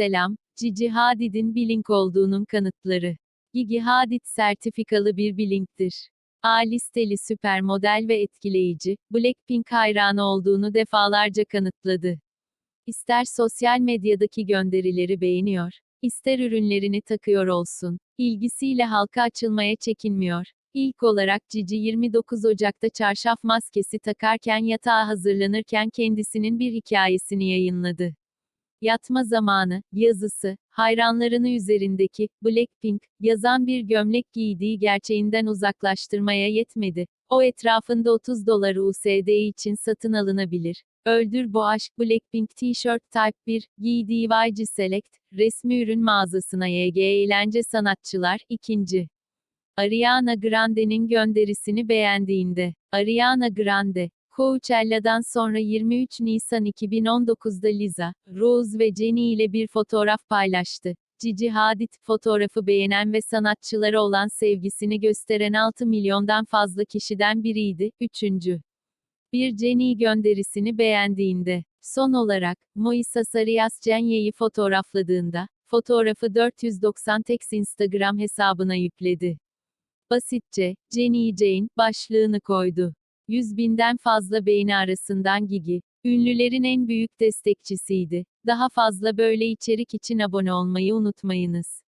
Selam, Gigi Hadid'in Blink olduğunun kanıtları. Gigi Hadid sertifikalı bir Blink'tir. A-listeli süpermodel ve etkileyici, Blackpink hayranı olduğunu defalarca kanıtladı. İster sosyal medyadaki gönderileri beğeniyor, ister ürünlerini takıyor olsun, ilgisiyle halka açılmaya çekinmiyor. İlk olarak Cici 29 Ocak'ta çarşaf maskesi takarken yatağa hazırlanırken kendisinin bir hikayesini yayınladı. Yatma zamanı, yazısı, hayranlarını üzerindeki, Blackpink, yazan bir gömlek giydiği gerçeğinden uzaklaştırmaya yetmedi. O etrafında 30 dolar USD için satın alınabilir. Öldür bu aşk Blackpink T-shirt Type 1, giydiği YG Select, resmi ürün mağazasına YG Eğlence Sanatçılar, ikinci. Ariana Grande'nin gönderisini beğendiğinde, Ariana Grande, Coachella'dan sonra 23 Nisan 2019'da Liza, Rose ve Jennie ile bir fotoğraf paylaştı. Gigi Hadid, fotoğrafı beğenen ve sanatçılara olan sevgisini gösteren 6 milyondan fazla kişiden biriydi. Üçüncü. Bir Jennie gönderisini beğendiğinde, son olarak, Moisa Sarias Jenye'yi fotoğrafladığında, fotoğrafı 490 text Instagram hesabına yükledi. Basitçe, Jennie Jane, başlığını koydu. 100 binden fazla beğeni arasından Gigi, ünlülerin en büyük destekçisiydi. Daha fazla böyle içerik için abone olmayı unutmayınız.